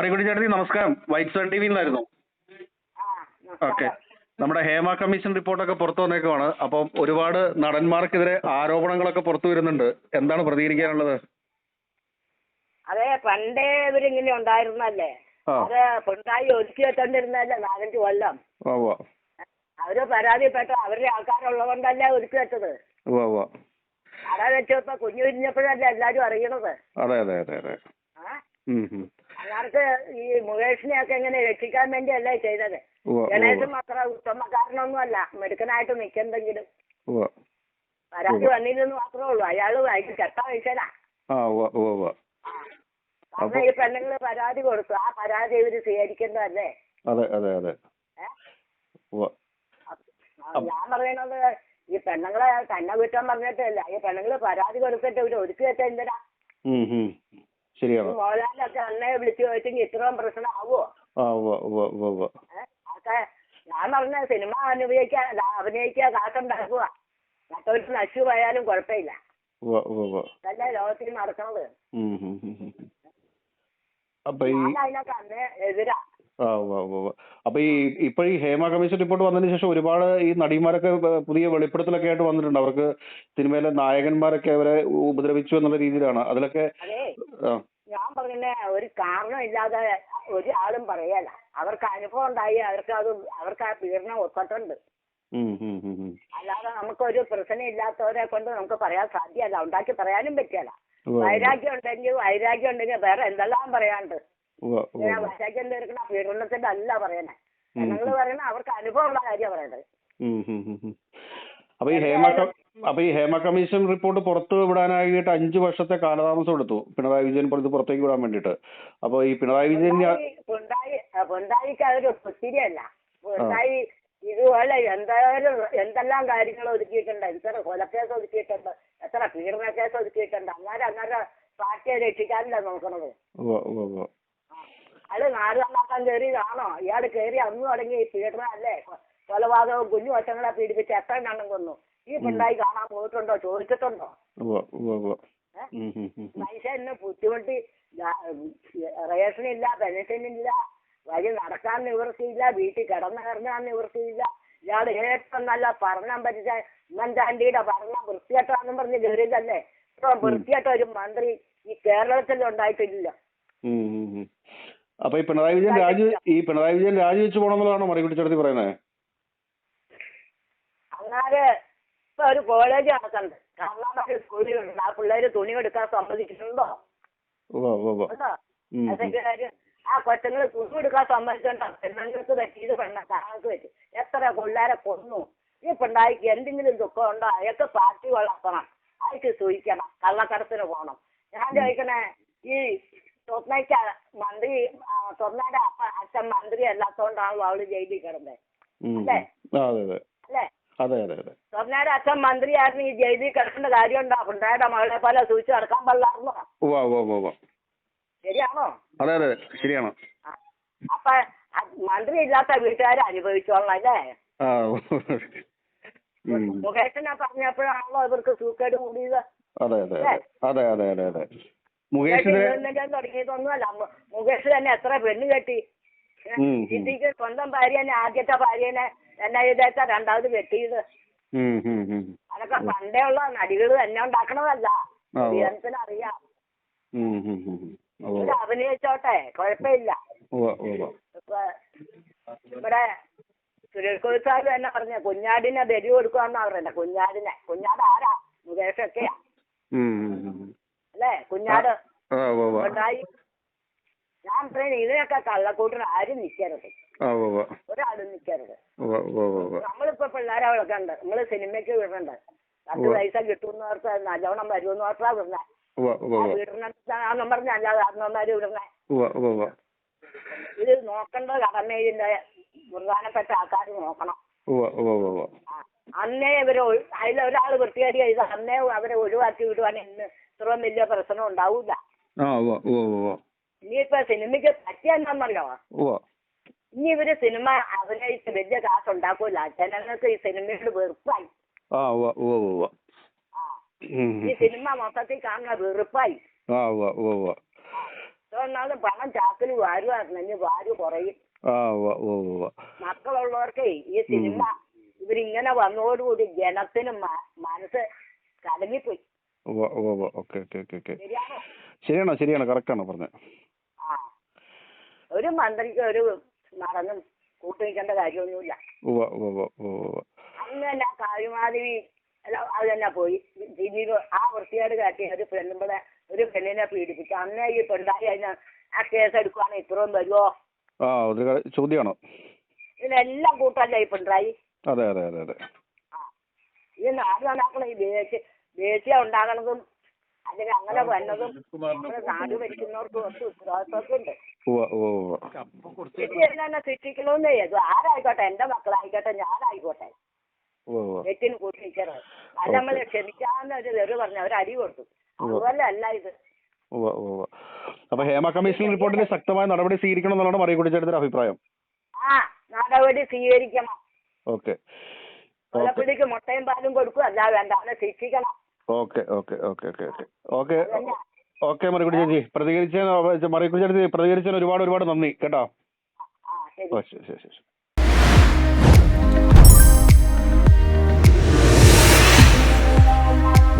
മറിക്കുട്ടി ചേട്ടത്തി നമസ്കാരം. White sun T വിയിലായിരുന്നു നിന്നായിരുന്നു. Okay. നമ്മുടെ ഹേമ കമ്മീഷൻ റിപ്പോർട്ടൊക്കെ പുറത്തു വന്നേക്കുവാണ്. അപ്പം ഒരുപാട് നടന്മാർക്കെതിരെ ആരോപണങ്ങളൊക്കെ പുറത്തു വരുന്നുണ്ട്. എന്താണ് പ്രതികരിക്കാനുള്ളത്? അതെ പണ്ടേ ഇവരിങ്ങനെ ഉണ്ടായിരുന്നല്ലേ? അത് പിണറായി ഒതുക്കി വെച്ചോണ്ടിരുന്നല്ലേ നാലഞ്ച് കൊല്ലം? അവർ പരാതിപ്പെട്ട. അവരുടെ ആൾക്കാരുള്ളതുകൊണ്ടല്ലേ ഒതുക്കി വെച്ചത്? അതാ വെച്ചപ്പോ കുഞ്ഞു വിരിഞ്ഞപ്പോഴല്ലേ എല്ലാരും അറിയണത്? അതെ അതെ അതെ അതെ. ആ ഈ മുകേഷിനെ ഒക്കെ ഈ മുകേഷിനെയൊക്കെ ഇങ്ങനെ രക്ഷിക്കാൻ വേണ്ടിയല്ലേ ചെയ്തത്? ഉവ്വ അത്ര ഗണേശൻ അത്ര ഉത്തമക്കാരനൊന്നുമല്ല അല്ല മെടുക്കനായിട്ട് ഉവ്വ. പരാതി വന്നില്ലെന്ന് മാത്രമേ ഉള്ളൂ. അയാൾ അതിന് കെട്ട ഉവ്വ കാരണം ഈ പെണ്ണുങ്ങൾ പരാതി കൊടുത്തു. ആ പരാതി ഇവർ സ്വീകരിക്കേണ്ടതല്ലേ അതെ അതെ അതെ? ഞാൻ പറയണത് ഈ പെണ്ണുങ്ങളെ തന്നെ കുറ്റം പറഞ്ഞിട്ടല്ല ഈ പെണ്ണുങ്ങൾ പരാതി കൊടുത്തിട്ട് ഇവർ ഒരുക്കി വെച്ച എന്തിനാ? മോഹൻലാലൊക്കെ അന്നേ വിളിച്ചു ചോദിച്ചെങ്കിൽ ഇത്രയും പ്രശ്നമാവോ ആ ഉവ്വ ഉവ്വ ഉവ്വ ഉവ്വ. ഏഹ് അതൊക്കെ ഞാൻ പറഞ്ഞ സിനിമ അനുഭവിക്കാ അഭിനയിക്കുക കാട്ടുണ്ടാക്കുക മറ്റൊരു നശു പോയാലും കുഴപ്പമില്ല. ഇതല്ലേ ലോകത്തിൽ നടക്കണത് അതിനൊക്കെ അന്നേ എതിരാ. ആ ഉവ്വ ഉവ്വ ഉവ്വ. അപ്പൊ ഈ ഇപ്പൊ ഈ ഹേമ കമ്മീഷൻ റിപ്പോർട്ട് വന്നതിന് ശേഷം ഒരുപാട് ഈ നടിമാരൊക്കെ പുതിയ വെളിപ്പെടുത്തലൊക്കെ ആയിട്ട് വന്നിട്ടുണ്ട്. അവർക്ക് സിനിമയിലെ നായകന്മാരൊക്കെ അവരെ ഉപദ്രവിച്ചു എന്നുള്ള രീതിയിലാണ്. അതിലൊക്കെ അതേ ആ, ഞാൻ പറഞ്ഞ ഒരു കാരണമില്ലാതെ ഒരാളും പറയല അവർക്ക് അനുഭവം ഉണ്ടായി അവർക്ക് അത് അവർക്ക് ആ പീഡനം ഒത്തിട്ടുണ്ട്. ഉം, ഉം, ഉം, ഉം. അല്ലാതെ നമുക്കൊരു പ്രശ്നം ഇല്ലാത്തവരെ കൊണ്ട് നമുക്ക് പറയാൻ സാധ്യമല്ല ഉണ്ടാക്കി പറയാനും പറ്റിയല്ല ഉവ്വ വൈരാഗ്യം ഉണ്ടെങ്കിൽ വൈരാഗ്യം ഉണ്ടെങ്കിൽ വേറെ എന്തെല്ലാം പറയാണ്ട് വൈരാഗ്യം തീർക്കണ പീഡനത്തിന്റെ അല്ല പറയണേ. ഞങ്ങൾ ഞങ്ങൾ പറയണ അവർക്ക് അനുഭവമുള്ള കാര്യമാണ് പറയണത്. അപ്പൊ ഈ ഹേമ അപ്പൊ ഈ ഹേമ കമ്മീഷൻ റിപ്പോർട്ട് പുറത്തു വിടാനായിട്ട് അഞ്ചു വർഷത്തെ കാലതാമസം എടുത്തു പിണറായി വിജയൻ ഇത് പുറത്തേക്ക് വിടാൻ വേണ്ടിട്ട് അപ്പൊ ഈ പിണറായി വിജയൻ പിണറായി അതൊരു ഇതുപോലെ എന്തായാലും എന്തെല്ലാം കാര്യങ്ങൾ ഒതുക്കിയിട്ടുണ്ട്. എത്ര കൊലക്കേസ് ഒതുക്കിയിട്ടുണ്ട്. എത്ര പീഡന കേസ് ഒതുക്കിയിട്ടുണ്ട്. അങ്ങനെ അങ്ങനെ പാർട്ടിയെ രക്ഷിക്കാനല്ല നോക്കണത്. അത് നാട് നന്നാക്കാൻ കയറിയതാണോ ഇയാൾ കയറി അന്ന് തുടങ്ങി ഈ പീഡനം അല്ലേ? കൊലപാതകവും കുഞ്ഞു വശങ്ങളെ പീഡിപ്പിച്ച് എത്ര എണ്ണം കൊന്നു? ഈ പിണ്ടായി കാണാൻ പോയിട്ടുണ്ടോ? ചോദിച്ചിട്ടുണ്ടോ? മനുഷ്യ എന്നെ ബുദ്ധിമുട്ടി. റേഷൻ ഇല്ല പെൻഷൻ ഇല്ല. മനുഷ്യന് വഴി നടക്കാൻ നിവൃത്തിയില്ല വീട്ടിൽ കിടന്നിറങ്ങാൻ നിവൃത്തിയില്ല. ഇയാൾ ഏറ്റവും നല്ല ഭരണം പറ്റിച്ച ഉമ്മൻചാണ്ടിയുടെ ഭരണം വൃത്തികെട്ടാന്നും പറഞ്ഞ് കയറിയതല്ലേ ഇപ്പൊ വൃത്തിയായിട്ട് ഒരു മന്ത്രി ഈ കേരളത്തിൽ ഉണ്ടായിട്ടില്ല. അപ്പൊ ഈ പിണറായി വിജയൻ രാജി ഈ പിണറായി വിജയൻ രാജിവെച്ച് പോണെന്നുള്ളതാണോ മറി ചേട്ടത്തി പറയുന്നത് ഇപ്പൊ ഒരു കോളേജ് നടക്കണ്ട് കർണാടക സ്കൂളിലുണ്ട്. ആ പിള്ളേര് തുണി എടുക്കാൻ സമ്മതിക്കുന്നുണ്ടോ. ഉണ്ടോ. ആ കൊച്ചുങ്ങൾ തുണി എടുക്കാൻ സമ്മതിച്ചിട്ടുണ്ടോ പെണ്ണുങ്ങൾക്ക് പറ്റിയത് പെണ്ണ. കാണാക്ക് പറ്റി എത്ര പിള്ളേരെ കൊന്നു. ഈ പിണ്ടായിക്ക് എന്തെങ്കിലും ദുഃഖം ഉണ്ടോ? അയാൾക്ക് പാർട്ടി വളർത്തണം അയാൾക്ക് സൂഹിക്കണം കള്ളക്കടത്തിന് പോകണം ഞാൻ ചോദിക്കണേ ഈ സ്വപ്നയ്ക്ക് മന്ത്രി സ്വപ്നയുടെ അപ്പ അച്ഛൻ മന്ത്രി അല്ലാത്തോണ്ടാണല്ലോ അവൾ ജയിലിൽ കിടന്നത്. അല്ലേ? അല്ലേ? സ്വപ്നയുടെ അച്ഛൻ മന്ത്രിയായിരുന്നു ഈ ജയിലിൽ കിടക്കേണ്ട കാര്യമുണ്ടോ? പിണ്ടായുടെ മകളെ പോലെ സൂക്ഷിച്ച് നടക്കാൻ പാടില്ലായിരുന്നോ? ഉവ്വ. ശരിയാണോ? അതെ അതെ ശരിയാണോ. അപ്പൊ മന്ത്രി ഇല്ലാത്ത വീട്ടുകാർ അനുഭവിച്ചോളണം അല്ലേ. മുകേഷിനെ പറഞ്ഞപ്പോഴാണല്ലോ ഇവർക്ക് സൂക്കേട് കൂടിയത്. അതെ അതെ അതെ അതെ അതെ അതെ. മുകേഷ് തുടങ്ങിയതൊന്നുമല്ല. മുകേഷ് തന്നെ എത്ര പെണ്ണ് കെട്ടി. ഇതിക്ക് സ്വന്തം ഭാര്യനെ ആദ്യത്തെ ഭാര്യനെ എന്നെ ഇതേത്ത രണ്ടാമത് കെട്ടിയത്. അതൊക്കെ പണ്ടേ ഉള്ള നടികൾ തന്നെ ഉണ്ടാക്കണതല്ല. അറിയാം. ഉം. അഭിനയിച്ചോട്ടെ കുഴപ്പമില്ല. ഇവിടെ സുരേഷ് ഗോപി സാറ് തന്നെ പറഞ്ഞ കുഞ്ഞാടിനെ ബലി കൊടുക്കുവാന്നാ പറയണ്ട കുഞ്ഞാടിനെ. കുഞ്ഞാട് ആരാ മുകേഷൊക്കെയാ. അല്ലേ? കുഞ്ഞാട് ഉണ്ടായി ഞാൻ പറയുന്നത് ഇതിനൊക്കെ കള്ളക്കൂട്ടിന് ആരും നിൽക്കരുത് ഒരാളും നിൽക്കരുത് നമ്മളിപ്പോ പിള്ളേരെ വിളക്കണ്ട്. നമ്മൾ സിനിമയ്ക്ക് വിടണ്ട്. പത്ത്. പൈസ കിട്ടുന്നവർക്ക് നല്ലോണം ആ ഉവ്വ വീടിനെന്നും പറഞ്ഞ് അല്ലാതെ അന്നമാര് വിടണേ. ഇത് നോക്കേണ്ട കടമ ഇതിന്റെ പ്രധാനപ്പെട്ട ആൾക്കാർ നോക്കണം അന്നേ ഇവരെ അതിൽ ഒരാൾ വൃത്തികേട് ചെയ്ത് അന്നേ അവരെ ഒഴിവാക്കി വിടുവാണെങ്കിൽ ഇന്ന് ഇത്രയും വലിയ പ്രശ്നം ഉണ്ടാവൂല. ഇനിയിപ്പ സിനിമയ്ക്ക് പറ്റിയെന്നറിയോ ഉവ്വ. ഇനി ഇവർ സിനിമ അഭിനയിച്ച് വലിയ കാശ് ഉണ്ടാക്കൂല. ജനങ്ങൾക്ക് ഈ സിനിമയോട് വെറുപ്പായി. ഈ സിനിമ മൊത്തത്തിൽ കാണുന്ന വെറുപ്പായി. ഉവ്വ പണം ചാക്കിൽ വാരുവായിരുന്നു. ഇനി വാരു കുറയും. മക്കളുള്ളവർക്ക് ഈ സിനിമ വന്നതോടുകൂടി ജനത്തിന് മനസ്സ് കലങ്ങിപ്പോയി. Okay okay okay okay. ശരിയാണോ? ശരിയാണോ കറക്റ്റാണ് പറഞ്ഞത്? ഒരു മന്ത്രിക്ക് ഒരു മറന്നും കൂട്ടുനിൽക്കേണ്ട കാര്യമൊന്നുമില്ല. അന്ന് തന്നെ അല്ല അത് തന്നെ പോയി. ദിലീപ് ആ വൃത്തികേട് കാട്ടി ഒരു പെണ്ണുമ്പളെ ഒരു പെണ്ണിനെ പീഡിപ്പിച്ചു. അന്നേ ഈ പെണ്ണായി അതിന് ആ കേസ് എടുക്കുവാണെങ്കിൽ ഇത്രയും വരുമോ ചോദ്യമാണോ? ഇതിനെല്ലാം കൂട്ടല്ലേ ഈ പിണറായി അതെ അതെ അതെ അതെ. ആ ഈ നാട് നന്നാക്കണം ഈ ദേശീയ ദേശീയം ഉണ്ടാകണതും അല്ലെങ്കിൽ അങ്ങനെ വന്നതും നമ്മുടെ നാട് ഭരിക്കുന്നവർക്കും ഒക്കെ ഉത്തരവാദിത്വമൊക്കെ ഉണ്ട്. ഉവ്വ ഉവ്വ ഉവ്വ. തെറ്റ് തന്നെ ശിക്ഷിക്കണമെന്നേ അത് ആരായിക്കോട്ടെ? എന്റെ മക്കളായിക്കോട്ടെ? ഞാനായിക്കോട്ടെ? ഉവ്വ ഉവ്വ. തെറ്റിന് കൂട്ടിക്കരുത് അത് നമ്മൾ ക്ഷമിക്കാവുന്ന ഒരു തെറി പറഞ്ഞു അവർ അടി കൊടുത്തു. അതുപോലെ അല്ല ഇത്. അപ്പൊ ഹേമ കമ്മീഷൻ റിപ്പോർട്ടിന് ശക്തമായ നടപടി സ്വീകരിക്കണം എന്നുള്ളതാണ് മറിയ അഭിപ്രായം. ആ നടപടി സ്വീകരിക്കണം. ഓക്കെ കൊലപ്പിടിക്ക് മുട്ടയും പാലും കൊടുക്കും. അല്ല വേണ്ട. അവനെ ശിക്ഷിക്കണം. Okay okay okay okay okay okay. Okay Mariyakutty ചേച്ചി. പ്രതികരിച്ചതിന് മറിയക്കുടി ചേച്ചി പ്രതികരിച്ചതിന് ഒരുപാട് ഒരുപാട് നന്ദി. കേട്ടോ? ഓ ശരി ശരി ശരി.